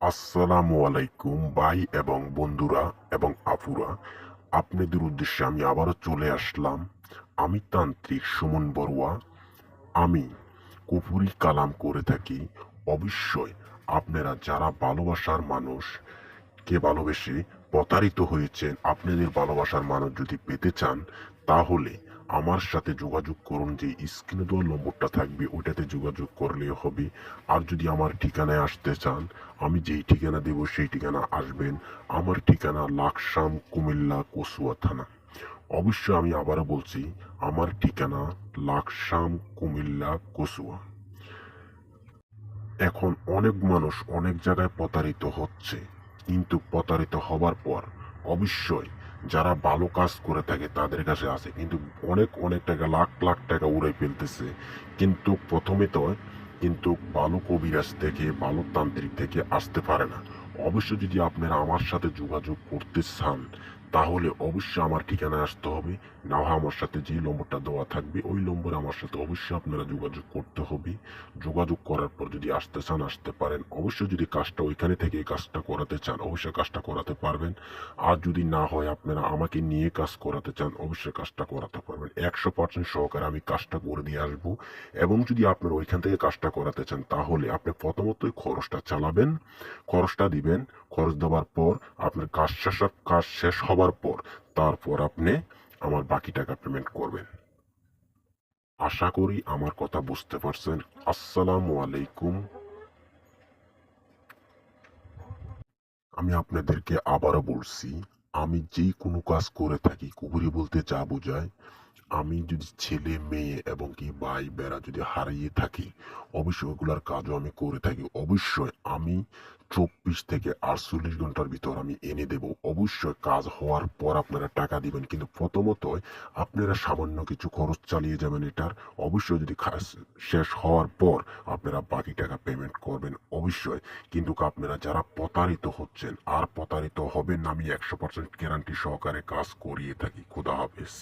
আসসালামু আলাইকুম ভাই এবং বন্ধুরা এবং আপুরা। আপনাদের উদ্দেশ্যে আমি আবারও চলে আসলাম। আমি তান্ত্রিক সুমন বড়ুয়া। আমি কুপুরি কালাম করে থাকি। অবশ্যই আপনারা যারা ভালোবাসার মানুষ, কে ভালোবেসে প্রতারিত হয়েছেন, আপনাদের ভালোবাসার মানুষ যদি পেতে চান, তাহলে আমার সাথে যোগাযোগ করুন যে স্ক্রিনে দেওয়া নম্বরটা থাকবে, ওইটাতে যোগাযোগ করলে হবে। আর যদি আমার ঠিকানায় আসতে চান, আমি যেই ঠিকানা দেব সেই ঠিকানা আসবেন। আমার ঠিকানা লাকসাম, কুমিল্লা, কসুয়া থানা। অবশ্যই আমি আবারও বলছি, আমার ঠিকানা লাকসাম, কুমিল্লা, কসুয়া। এখন অনেক মানুষ অনেক জায়গায় প্রতারিত হচ্ছে, কিন্তু প্রতারিত হবার পর অবশ্যই যারা ভালো কাজ করে থাকে, তাদের কাছে আসে কিন্তু অনেক অনেক টাকা, লাখ লাখ টাকা উড়ে ফেলতেছে। কিন্তু প্রথমে তো, কিন্তু ভালো কবিরাজ থেকে, ভালো তান্ত্রিক থেকে আসতে পারে না। অবশ্য যদি আপনারা আমার সাথে যোগাযোগ করতে চান তাহলে অবশ্যই আমার ঠিকানায় আসতে হবে। না হয় আমার সাথে যে নম্বরটা দেওয়া থাকবে, ওই নম্বরে আমার সাথে অবশ্যই আপনারা যোগাযোগ করতে হবে। যোগাযোগ করার পর যদি আসতে চান, আসতে পারেন। অবশ্যই যদি কাজটা ওইখানে থেকে কাজটা করাতে চান, অবশ্যই কাজটা করাতে পারবেন। আর যদি না হয়, আপনারা আমাকে নিয়ে কাজ করাতে চান, অবশ্যই কাজটা করাতে পারবেন। একশো পার্সেন্ট সহকারে আমি কাজটা করে দিয়ে আসব। এবং যদি আপনারা ওইখান থেকে কাজটা করাতে চান, তাহলে আপনি প্রথমতই খরচটা চালাবেন, খরচটা দিবেন। খরচ দেওয়ার পর আপনার কাজ শেষ কাজ শেষ হবার পর, তারপর আপনি আমার বাকি টাকা পেমেন্ট করবেন। আশা করি আমার কথা বুঝতে পারছেন। আসসালামু আলাইকুম। আমি আপনাদেরকে আবারও বলছি, আমি যেই কোনো কাজ করে থাকি, কুবুরি বলতে যা বোঝায় আমি যদি ছেলে, মেয়ে এবং কি ভাই বেড়া যদি হারিয়ে থাকি, অবশ্যই ওগুলার কাজও আমি করে থাকি। অবশ্যই আমি চব্বিশ থেকে আটচল্লিশ ঘণ্টার ভিতর আমি এনে দেব। অবশ্যই কাজ হওয়ার পর আপনারা টাকা দিবেন, কিন্তু প্রথমত আপনারা সামান্য কিছু খরচ চালিয়ে যাবেন এটার। অবশ্যই যদি শেষ হওয়ার পর আপনারা বাকি টাকা পেমেন্ট করবেন, অবশ্যই। কিন্তু আপনারা যারা প্রতারিত হচ্ছেন, আর প্রতারিত হবেন আমি একশো পার্সেন্ট গ্যারান্টি সহকারে কাজ করিয়ে থাকি। খুদা হাফেজ।